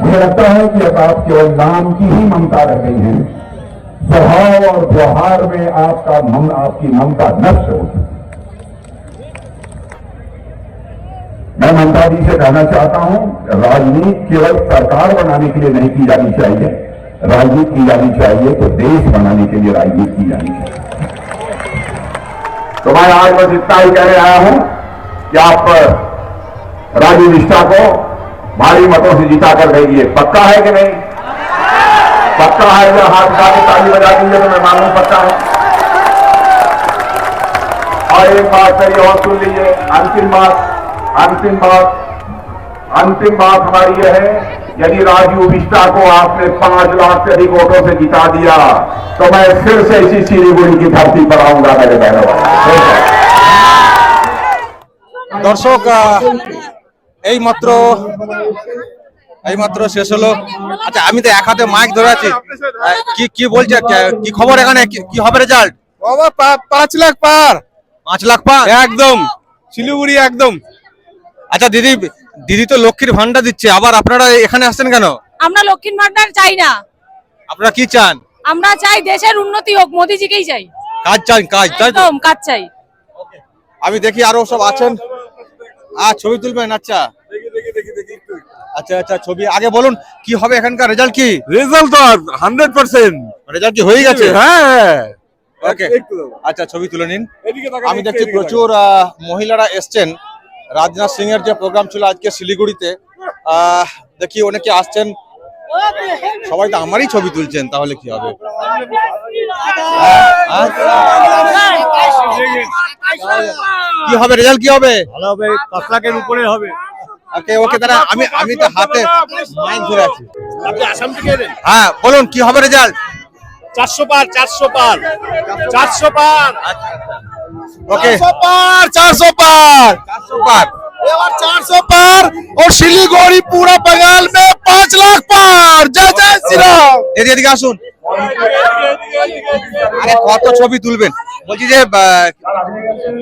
मुझे लगता है कि अब आप केवल नाम की ही ममता रह गई हैं। स्वभाव और व्यवहार में आपका मम आपकी ममता नष्ट हो। चुकी जी से कहना चाहता हूँ, राजनीति केवल सरकार बनाने के लिए नहीं की जानी चाहिए। राजनीति की जानी चाहिए तो देश बनाने के लिए राजनीति की जानी चाहिए। तो मैं आज बस इतना ही कहने आया हूँ कि आप, राजू निष्ठा को भारी मतों से जिता कर देंगे। पक्का है कि नहीं? पक्का है, अगर हाथ उठा के ताली बजा दीजिए तो मैं मालूम पक्का है। और एक बात करिए और सुन लीजिए, अंतिम बात अंतिम बात अंतिम बात हमारी यह है यदि राजू विष्टा को आपने पांच लाख से अधिक वोटों से जिता दिया तो मैं फिर से इसी सिलीगुड़ी की धरती पर आऊंगा मेरे बहनों দর্শক আহ, এই মাত্র এই মাত্র শেষ হলো আচ্ছা আমি তো এক হাতে মাইক ধরে আছি আহ, কি কি বলছে কে- কি খবর এখানে কি- কি হবে রেজাল্ট বাবা পা- পাঁচ লাখ পার পাঁচ লাখ পাঁচ একদম শিলিগুড়ি একদম আচ্ছা দিদি দিদি তো লক্ষ্মীর ভান্ডার দিচ্ছে। আবার আপনারা এখানে আসছেন কেন? আমরা লক্ষ্মীর ভান্ডার চাই না। আপনারা কি চান? আমরা চাই দেশের উন্নতি হোক মোদিজিকেই চাই। কাজ চান কাজ তাই তো? একদম কাজ চাই। আমি দেখি আরও সব আছেন। আর ছবি তুলবেন আচ্ছা। আচ্ছা আচ্ছা ছবি। আগে বলুন কি হবে এখানকার রেজাল্ট কি? রেজাল্ট তো হান্ড্রেড পার্সেন্ট রেজাল্ট কি হয়ে গেছে? হ্যাঁ। ওকে আচ্ছা ছবি তুলে নিন। আমি দেখছি প্রচুর মহিলারা এসছেন। রাজনাথ সিং এর যে প্রোগ্রাম ছিল আজকে শিলিগুড়িতে আহ, দেখি অনেকে আসছেন। সবাই তো আমারই ছবি তুলছেন তাহলে কি হবে? কি হবে? রেজাল্ট কি হবে? ভালো হবে পাঁচ লাখের উপরে হবে। ওকে ওকে দাদা আমি আমি তো হাতে মাইক ধরে আছি। আপনি আসাম থেকে এলেন? হ্যাঁ বলুন কি হবে রেজাল্ট? চারশো পার চারশো পার চারশো পার। ওকে চারশো পার চারশো পার সুপার এবার চারশো পার और শিলিগুড়ি पूरा बंगाल में पाँच लाख पार जय जय श्री राम এদিকে এদিকে আসুন আরে কত ছবি তুলবেন বলছি যে আহ,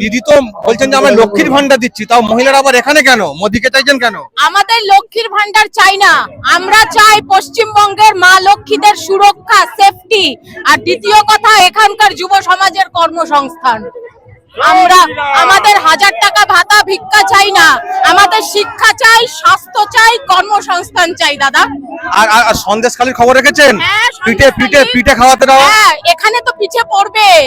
দিদি তো বলছেন যে আমরা লক্ষ্মীর ভান্ডার দিচ্ছি তাও মহিলারা আবার এখানে কেন মোদিকে চাইছেন কেন আমাদের লক্ষ্মীর ভান্ডার চাই না আমরা চাই পশ্চিমবঙ্গের মা লক্ষ্মীদের সুরক্ষা সেফটি আর দ্বিতীয় কথা এখানকার যুব সমাজের কর্মসংস্থান আমরা আমাদের হাজার টাকা ভাতা ভিক্ষা চাই না। আমাদের শিক্ষা চাই স্বাস্থ্য চাই কর্মসংস্থান চাই দাদা। আর আর সন্দেশখালির খবর রেখেছেন? হ্যাঁ, পিঠে পিঠে পিঠে খাওয়াতে দেওয়া? হ্যাঁ এখানে তো পিঠে পড়বে।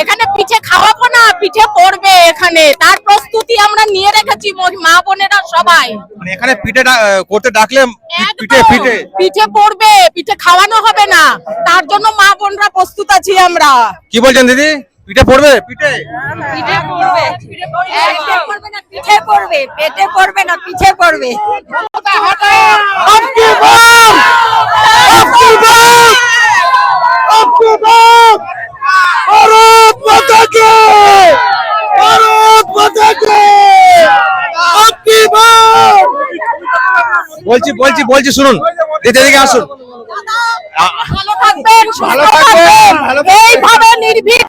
এখানে পিঠে খাওয়াবো না পিঠে পড়বে এখানে। তার প্রস্তুতি আমরা নিয়ে রেখেছি ম- মা বোনেরা সবাই। মানে এখানে পিঠে ডা- করতে ডাকলে পি- পিঠে একদম। পিঠে। পিঠে পড়বে পিঠে খাওয়ানো হবে না। তার জন্য মা বোনরা প্রস্তুত আছি আমরা। কি বলছেন দিদি? পিঠে পড়বে? পিঠে? পিঠে পড়বে। একদম। পড়বে না পিঠে পড়বে পেটে পড়বে না পিঠে পড়বে। বলছি বলছি বলছি শুনুন। এদিকে আসুন। ভালো থাকবেন ভালো থাকবেন এইভাবে নির্ভীক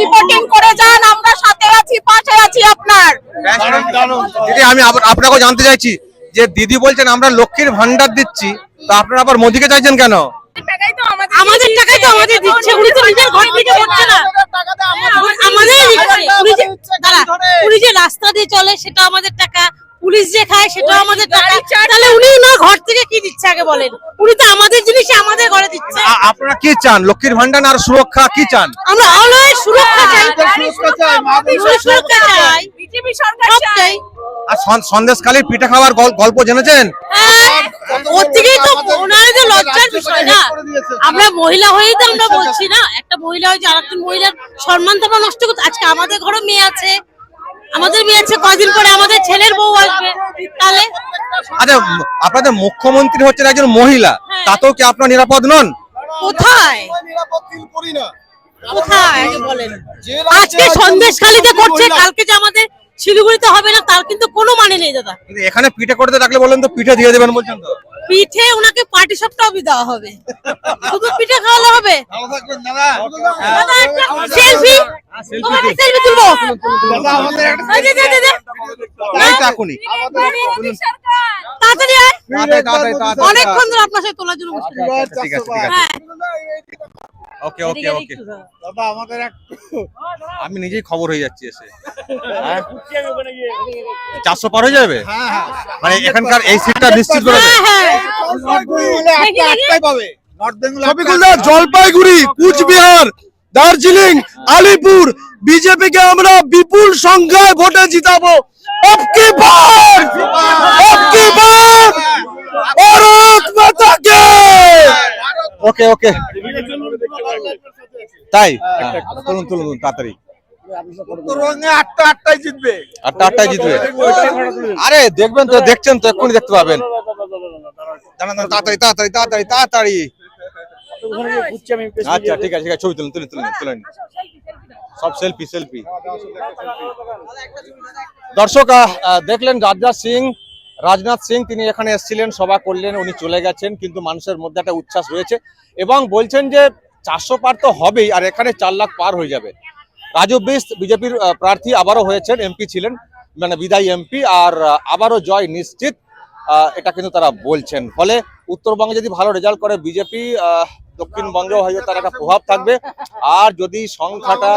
রিপোর্টিং করে যান আমরা সাথে আছি পাশে আছি আপনার। দিদি আমি জানতে চাইছি যে দিদি বলছেন আমরা লক্ষ্মীর ভান্ডার দিচ্ছি তো আপনারা আবার মোদিকে চাইছেন কেন? আমাদের টাকাই তো আমাদের দিচ্ছে। উনি তো নিজের ঘর থেকে হচ্ছে না। আমাদের উনি যে দাঁড়া, উনি যে রাস্তা দিয়ে চলে সেটা আমাদের টাকা। পুলিশ যে খায় সেটা আমাদের টাকা। তাহলে উনি না ঘর থেকে কি দিচ্ছে আগে বলেন? উনি তো আমাদের জিনিস আমাদের ঘরে দিচ্ছে। আপনারা কি চান? লক্ষ্মীর ভান্ডার আর সুরক্ষা কি চান? আমরা অলওয়েজ সুরক্ষা চাই। সুরক্ষা চাই, সুরক্ষা চাই। বিজেপি সরকার চাই। আর সন- সন্দেশখালির পিঠে খাওয়ার গল্প জেনেছেন? হ্যাঁ, ওর থেকেই তো ওনার লজ্জার বিষয় না আমরা মহিলা হয়েই তো আমরা বলছি না একটা মহিলা হয়ে যে আরেকজন মহিলার সম্মান তো আমরা নষ্ট করতে আজকে আমাদের ঘরে মেয়ে আছে। আমাদের মেয়ে আছে কদিন পরে আমাদের ছেলের বউ আসবে। তাহলে? আচ্ছা আপনাদের মুখ্যমন্ত্রী হচ্ছেন একজন মহিলা। হ্যাঁ। তাতেও কি আপনার নিরাপদ নন? কোথায়? কোথায়? বলেন। আজকে সন্দেশখালীতে করছে কালকে যে আমাদের শিলিগুড়িতে হবে না তার কিন্তু কোনো মানে নেই দাদা। এখানে পিঠে করতে ডাকলে বলেন তো পিঠে দিয়ে দেবেন বলছেন তো। পিঠে ওনাকে পার্টি সবটাও দেওয়া হবে। শুধু পিঠে খাওয়ালে হবে? সেলফি সেলফি তুলবো? তাড়াতাড়ি। অনেকক্ষণ ধরে আপনার সাথে তোলার জন্য ওকে ওকে ওকে। দাদা আমাদের একটু আমি নিজেই খবর হয়ে যাচ্ছি এসে। হ্যাঁ? চারশো পার হয়ে যাবে? হ্যাঁ হ্যাঁ। মানে এখানকার এই সিটটা নিশ্চিত করে জলপাইগুড়ি কুচবিহার দার্জিলিং আলিপুর বিজেপি কে আমরা বিপুল সংখ্যায় ভোটে জিতাবো। ভারত মাতা কে ওকে ওকে তাই? তুলুন তুলুন তুলুন, তাড়াতাড়ি। আটটা আটটাই জিতবে। আটটা আটটায় জিতবে। আরে দেখবেন তো দেখছেন তো এক্ষুনি দেখতে পাবেন। তাড়াতাড়ি তাড়াতাড়ি তাড়াতাড়ি তাড়াতাড়ি। আচ্ছা ঠিক আছে ঠিক আছে ছবি তুলুন তুলুন তুলুন তুলুন। সব সেলফি সেলফি দর্শক দেখলেন রাজনাথ সিং রাজনাথ সিং, তিনি এখানে এসেছিলেন, সভা করলেন, উনি চলে গেছেন, কিন্তু মানুষের মধ্যে একটা উচ্ছ্বাস রয়েছে এবং বলছেন যে চারশো পার তো হবেই, আর এখানে চার লাখ পার হয়ে যাবে। রাজু বিস বিজেপির প্রার্থী আবারও হয়েছেন এমপি ছিলেন মানে বিদায়ী এমপি আর আবারও জয় নিশ্চিত এটা কিন্তু তারা বলছেন। ফলে উত্তরবঙ্গে যদি ভালো রেজাল্ট করে, বিজেপি দক্ষিণবঙ্গেও হয়তো তার একটা প্রভাব থাকবে। আর যদি সংখ্যাটা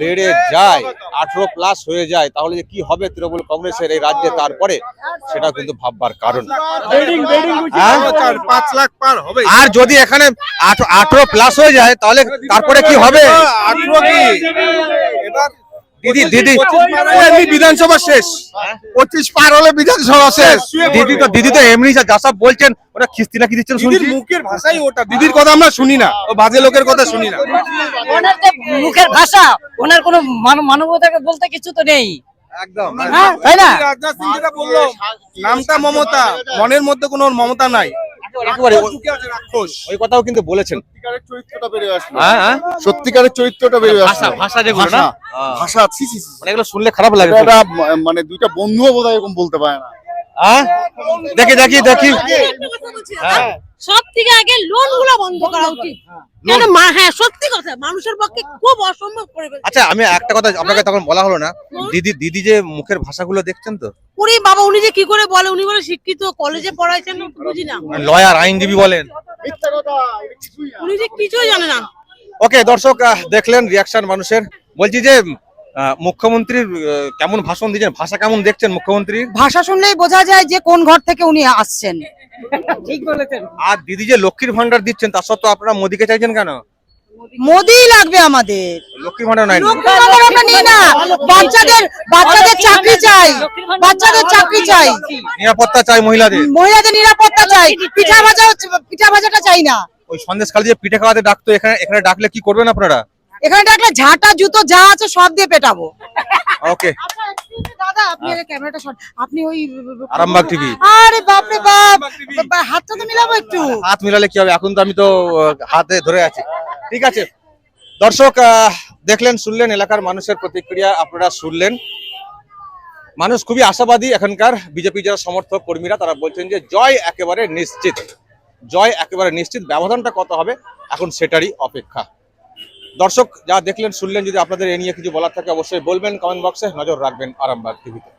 বেড়ে যায় আঠারো প্লাস হয়ে যায় তাহলে যে কি হবে তৃণমূল কংগ্রেসের এই রাজ্যে তারপরে সেটা কিন্তু ভাববার কারণ। হ্যাঁ? আর যদি এখানে আঠারো প্লাস হয়ে যায় তাহলে তারপরে কি হবে? আঠারো কি? দিদি দিদি। এমনি বিধানসভা শেষ। পঁচিশ পার হলে বিধানসভা শেষ। দিদি তো দিদি তো এমনি যা সব বলছেন ওটা খিস্তি না কি দিচ্ছেন শুনছি। মুখের ভাষাই ওটা। দিদির কথা আমরা শুনি না। ও বাজে লোকের কথা শুনি না। ওনার যে মুখের ভাষা ওনার কোনো মান- মানবতা বলতে কিছু তো নেই। একদম। হ্যাঁ তাই না? রাজনাথ সিং যেটা বলল নামটা মমতা মনের মধ্যে কোনো মমতা নাই। একেবারে ওই কথাও কিন্তু বলেছেন। সত্যিকারের চরিত্রটা বেরিয়ে আসে হ্যাঁ হ্যাঁ। সত্যিকারের চরিত্রটা বেরিয়ে ভাষা আসলো। ভাষা যেগুলো না। মানে এগুলো শুনলে খারাপ লাগে মানে দুইটা বন্ধুও বোধহয় এরকম বলতে পারে না। হ্যাঁ দেখি দেখি দেখি। সব থেকে আগে লোনগুলো বন্ধ করা উচিত। মা- হ্যাঁ সত্যি কথা মানুষের পক্ষে খুব অসম্ভব আচ্ছা আমি একটা কথা আপনাকে তখন বলা হলো না। দিদি দিদি যে মুখের ভাষাগুলো দেখছেন তো? উনি বাবা উনি যে কি করে বলে উনি বলে শিক্ষিত কলেজে পড়াইছেন বুঝি না। লয়ার আইনজীবী বলেন। উনি যে কিছুই জানে না। ওকে দর্শক দেখলেন রিয়াকশন মানুষের। বলছি যে মুখ্যমন্ত্রীর কেমন ভাষণ দিয়েছেন ভাষা কেমন দেখছেন মুখ্যমন্ত্রীর? ভাষা শুনলেই বোঝা যায় যে কোন ঘর থেকে উনি আসছেন। ঠিক বলেছেন। আর দিদি যে লক্ষ্মীর ভান্ডার দিচ্ছেন তার সত্ত্বেও আপনারা মোদিকে চাইছেন কেন? মোদি লাগবে আমাদের। লক্ষ্মীর ভান্ডার নাই। আমরা নিই না। বাচ্চাদের বাচ্চাদের চাকরি চাই। বাচ্চাদের চাকরি চাই। নিরাপত্তা চাই মহিলাদের। মহিলাদের নিরাপত্তা চাই। পিঠা ভাজা পিঠা ভাজাটা চাই না। ওই সন্দেশ খালি যে পিঠে খাওয়াতে ডাকতো এখানে এখানে ডাকলে কি করবেন আপনারা? এখানে ডাকলে ঝাঁটা জুতো যা আছে সব দিয়ে পেটাবো। ওকে। দাদা আপনি আগে ক্যামেরাটা শট আপনি ওই আরামবাগ টিভি। আরে বাপরে বাপ! হাতটা তো মিলাবো একটু। হাত মিলালে কি হবে? এখন তো আমি তো হাতে ধরে আছি। ঠিক আছে। দর্শক আহ, দেখলেন শুনলেন এলাকার মানুষের প্রতিক্রিয়া আপনারা শুনলেন। মানুষ খুবই আশাবাদী এখানকার বিজেপি যারা সমর্থক কর্মীরা তারা বলছেন যে জয় একেবারে নিশ্চিত। জয় একেবারে নিশ্চিত। ব্যবধানটা কত হবে? এখন সেটারই অপেক্ষা। দর্শক যা দেখলেন, শুনলেন, যদি আপনাদের এ নিয়ে কিছু বলার থাকে, অবশ্যই বলবেন কমেন্ট বক্সে নজর রাখবেন আরামবাগ টিভিতে